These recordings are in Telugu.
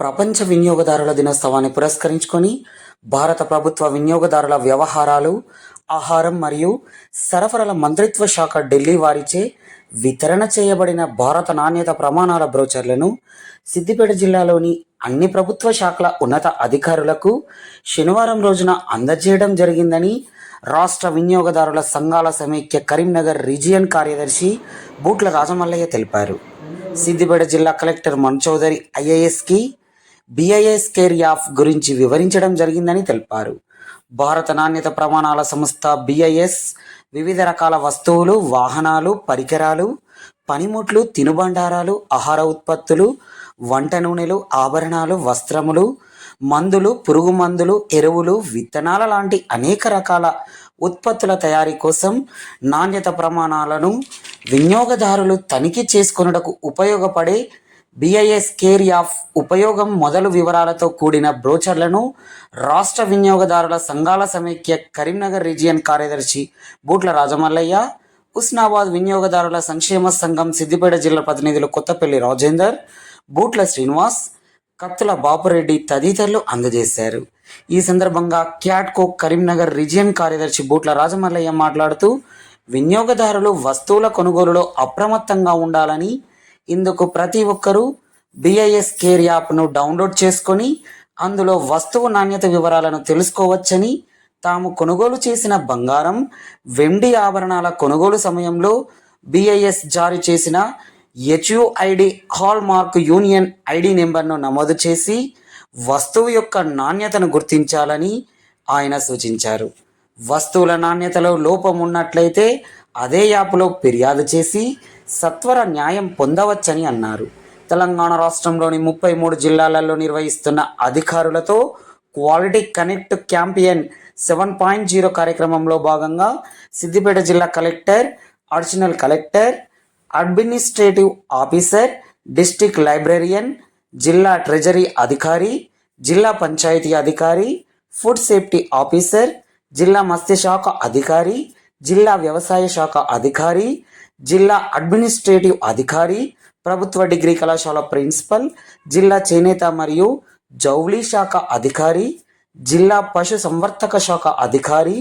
ప్రపంచ వినియోగదారుల దినోత్సవాన్ని పురస్కరించుకొని భారత ప్రభుత్వ వినియోగదారుల వ్యవహారాలు ఆహారం మరియు సరఫరాల మంత్రిత్వ శాఖ ఢిల్లీ వారిచే వితరణ చేయబడిన భారత నాణ్యత ప్రమాణాల బ్రోచర్లను సిద్దిపేట జిల్లాలోని అన్ని ప్రభుత్వ శాఖల ఉన్నత అధికారులకు శనివారం రోజున అందజేయడం జరిగిందని రాష్ట్ర వినియోగదారుల సంఘాల సమైక్య కరీంనగర్ రీజియన్ కార్యదర్శి బూట్ల రాజమల్లయ్య తెలిపారు. సిద్దిపేట జిల్లా కలెక్టర్ మన్ చౌదరి ఐఏఎస్కి బిఐఎస్ కేర్ యాప్ గురించి వివరించడం జరిగిందని తెలిపారు. భారత నాణ్యత ప్రమాణాల సంస్థ బిఐఎస్ వివిధ రకాల వస్తువులు వాహనాలు పరికరాలు పనిముట్లు తినుబండారాలు ఆహార ఉత్పత్తులు వంట నూనెలు ఆభరణాలు వస్త్రములు మందులు పురుగు మందులు ఎరువులు విత్తనాల లాంటి అనేక రకాల ఉత్పత్తుల తయారీ కోసం నాణ్యత ప్రమాణాలను వినియోగదారులు తనిఖీ చేసుకొనుటకు ఉపయోగపడే బిఐఎస్ కేర్ యాఫ్ ఉపయోగం మొదలు వివరాలతో కూడిన బ్రోచర్లను రాష్ట్ర వినియోగదారుల సంఘాల సమైక్య కరీంనగర్ రీజియన్ కార్యదర్శి బూట్ల రాజమల్లయ్య ఉస్నాబాద్ వినియోగదారుల సంక్షేమ సంఘం సిద్దిపేట జిల్లా ప్రతినిధులు కొత్తపల్లి రాజేందర్ బూట్ల శ్రీనివాస్ కత్తుల బాపురెడ్డి తదితరులు అందజేశారు. ఈ సందర్భంగా క్యాట్కో కరీంనగర్ రీజియన్ కార్యదర్శి బూట్ల రాజమల్లయ్య మాట్లాడుతూ వినియోగదారులు వస్తువుల కొనుగోలులో అప్రమత్తంగా ఉండాలని ఇందుకు ప్రతి ఒక్కరూ బిఐఎస్ కేర్ యాప్ను డౌన్లోడ్ చేసుకొని అందులో వస్తువు నాణ్యత వివరాలను తెలుసుకోవచ్చని తాము కొనుగోలు చేసిన బంగారం వెండి ఆభరణాల కొనుగోలు సమయంలో బిఐఎస్ జారీ చేసిన HUID hallmark union ID నెంబర్ను నమోదు చేసి వస్తువు యొక్క నాణ్యతను గుర్తించాలని ఆయన సూచించారు. వస్తువుల నాణ్యతలో లోపం ఉన్నట్లయితే అదే యాప్లో ఫిర్యాదు చేసి సత్వర న్యాయం పొందవచ్చని అన్నారు. తెలంగాణ రాష్ట్రంలోని ముప్పై మూడు జిల్లాలలో నిర్వహిస్తున్న అధికారులతో quality connect campaign seven point zero కార్యక్రమంలో భాగంగా సిద్దిపేట జిల్లా collector additional collector administrative officer district librarian జిల్లా ట్రెజరీ అధికారి జిల్లా పంచాయతీ అధికారి ఫుడ్ సేఫ్టీ ఆఫీసర్ జిల్లా మత్స్యశాఖ అధికారి జిల్లా వ్యవసాయ శాఖ అధికారి జిల్లా అడ్మినిస్ట్రేటివ్ అధికారి ప్రభుత్వ డిగ్రీ కళాశాల ప్రిన్సిపల్ జిల్లా చేనేత మరియు జౌళీ శాఖ అధికారి జిల్లా పశు సంవర్ధక శాఖ అధికారి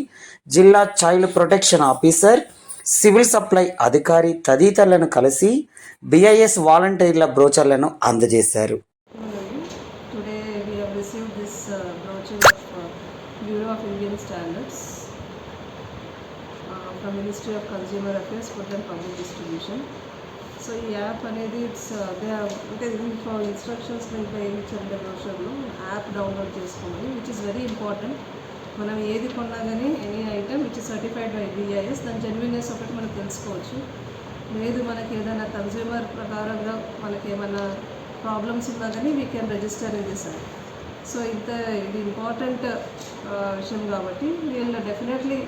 జిల్లా child protection officer civil supply అధికారి తదితరులను కలిసి బిఐఎస్ వాలంటీర్ల బ్రోచర్లను అందజేశారు. Uh, uh, Bureau of Indian Standards. Uh, ministry of consumer Consumer Affairs, and public distribution so ఈ యాప్ అనేది ఇట్స్ దే అంటే దీంట్లో ఇన్స్ట్రక్షన్స్ ఇంకా ఏమి ఇచ్చారంటే బ్రోషర్లు యాప్ డౌన్లోడ్ చేసుకోమని విచ్ ఇస్ వెరీ ఇంపార్టెంట్ మనం ఏది కొన్నా కానీ any item which is certified by BIS దాని జెన్యున్నెస్ ఒకటి మనం తెలుసుకోవచ్చు. లేదు మనకి ఏదైనా కన్జ్యూమర్ ప్రకారంగా మనకి ఏమైనా ప్రాబ్లమ్స్ ఉన్నా కానీ we can register in this app so ఇంత ఇది ఇంపార్టెంట్ uh, విషయం కాబట్టి వీళ్ళు డెఫినెట్లీ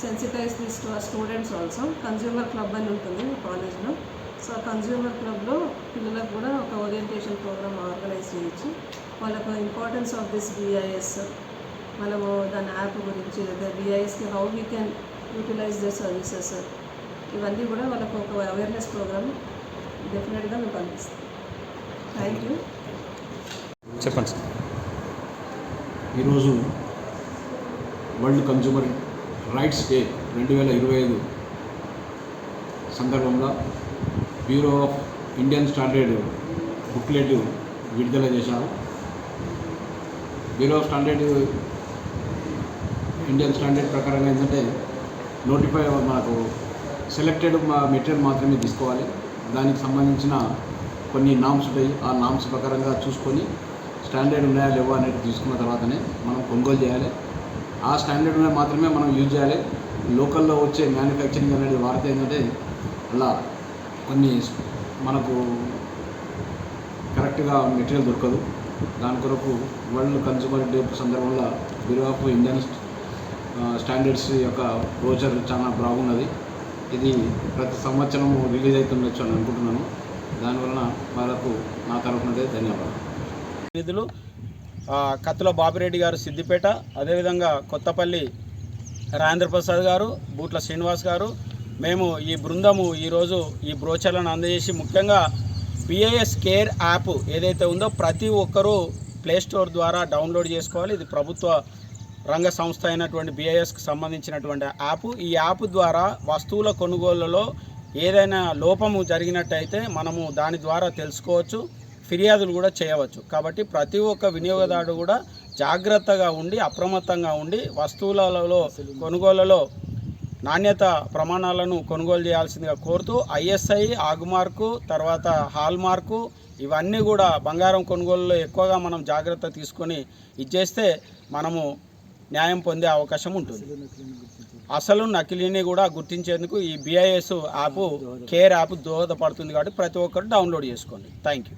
సెన్సిటైజ్ దిస్ టు ఆ స్టూడెంట్స్ ఆల్సో కన్జ్యూమర్ క్లబ్ అని ఉంటుంది కాలేజ్లో సో ఆ కన్జ్యూమర్ క్లబ్లో పిల్లలకు కూడా ఒక ఓరియంటేషన్ ప్రోగ్రామ్ ఆర్గనైజ్ చేయొచ్చు. వాళ్ళకు ఇంపార్టెన్స్ ఆఫ్ దిస్ బిఐఎస్ మనము దాని యాప్ గురించి లేదా బిఐఎస్కి how we can utilize the services ఇవన్నీ కూడా వాళ్ళకు ఒక అవేర్నెస్ ప్రోగ్రామ్ డెఫినెట్గా మేము పంపిస్తాం థ్యాంక్ యూ చెప్పండి సార్ ఈరోజు వరల్డ్ కన్జ్యూమర్ రైట్స్ డే రెండు వేల ఇరవై ఐదు సందర్భంగా bureau of Indian standard booklet విడుదల చేశారు. Bureau of standard Indian standard ప్రకారంగా ఏంటంటే నోటిఫై మనకు సెలెక్టెడ్ మా మెటీరియల్ మాత్రమే తీసుకోవాలి. దానికి సంబంధించిన కొన్ని నామ్స్ ఉంటాయి. ఆ నామ్స్ ప్రకారంగా చూసుకొని స్టాండర్డ్ ఉన్నాయా లేవా అనేది తీసుకున్న తర్వాతనే మనం కొనుగోలు చేయాలి. ఆ స్టాండర్డ్ మాత్రమే మనం యూజ్ చేయాలి. లోకల్లో వచ్చే మ్యానుఫ్యాక్చరింగ్ అనేది వాడితే ఏంటంటే అలా కొన్ని మనకు కరెక్ట్గా మెటీరియల్ దొరకదు. దాని కొరకు వరల్డ్ కన్సూమర్ డే సందర్భంలో బ్యూరో ఆఫ్ ఇండియన్ స్టాండర్డ్స్ యొక్క బ్రోచర్ చాలా బాగున్నది. ఇది ప్రతి సంవత్సరం రిలీజ్ అవుతుండొచ్చు అని అనుకుంటున్నాను. దానివలన వాళ్ళకు నా తరఫున ధన్యవాదాలు. నిధులు కత్తుల బాపిరెడ్డి గారు సిద్దిపేట అదేవిధంగా కొత్తపల్లి రాజేంద్ర ప్రసాద్ గారు బూట్ల శ్రీనివాస్ గారు. మేము ఈ బృందము ఈరోజు ఈ బ్రోచర్లను అందజేసి ముఖ్యంగా పిఐఎస్ కేర్ యాప్ ఏదైతే ఉందో ప్రతి ఒక్కరూ ప్లేస్టోర్ ద్వారా డౌన్లోడ్ చేసుకోవాలి. ఇది ప్రభుత్వ రంగ సంస్థ అయినటువంటి బిఐఎస్కి సంబంధించినటువంటి యాప్. ఈ యాప్ ద్వారా వస్తువుల కొనుగోళ్ళలో ఏదైనా లోపము జరిగినట్టయితే మనము దాని ద్వారా తెలుసుకోవచ్చు. ఫిర్యాదులు కూడా చేయవచ్చు. కాబట్టి ప్రతి ఒక్క వినియోగదారుడు కూడా జాగ్రత్తగా ఉండి అప్రమత్తంగా ఉండి వస్తువులలో కొనుగోలలో నాణ్యత ప్రమాణాలను కొనుగోలు చేయాల్సిందిగా కోరుతూ ఐఎస్ఐ ఆగుమార్కు తర్వాత హాల్ మార్కు ఇవన్నీ కూడా బంగారం కొనుగోలులో ఎక్కువగా మనం జాగ్రత్త తీసుకొని ఇచ్చేస్తే మనము న్యాయం పొందే అవకాశం ఉంటుంది. అసలు నకిలీని కూడా గుర్తించేందుకు ఈ బిఐఎస్ యాప్ కేర్ యాప్ దోహదపడుతుంది కాబట్టి ప్రతి ఒక్కరు డౌన్లోడ్ చేసుకోండి. Thank you.